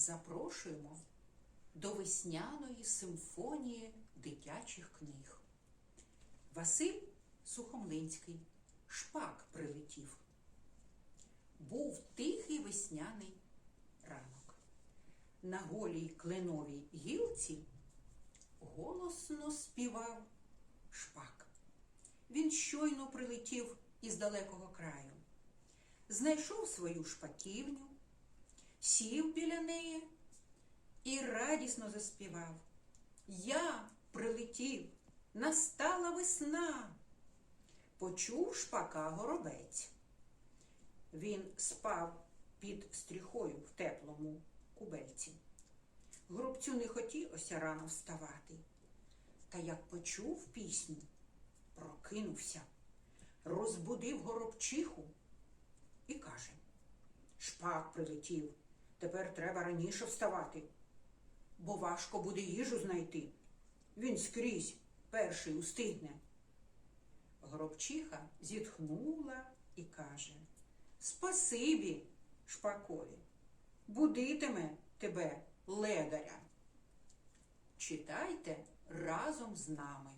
запрошуємо до весняної симфонії дитячих книг. Василь Сухомлинський, шпак прилетів. Був тихий весняний ранок. На голій кленовій гілці голосно співав шпак. Він щойно прилетів із далекого краю, знайшов свою шпаківню, сів біля неї і радісно заспівав. Я прилетів, настала весна. Почув шпака горобець. Він спав під стріхою в теплому кубельці. Горобцю не хотілося рано вставати. Та як почув пісню, прокинувся, розбудив горобчиху і каже: Шпак прилетів, тепер треба раніше вставати, бо важко буде їжу знайти. Він скрізь перший устигне. Горобчиха зітхнула і каже: Спасибі, шпакові, будитиме тебе ледаря. Читайте разом з нами.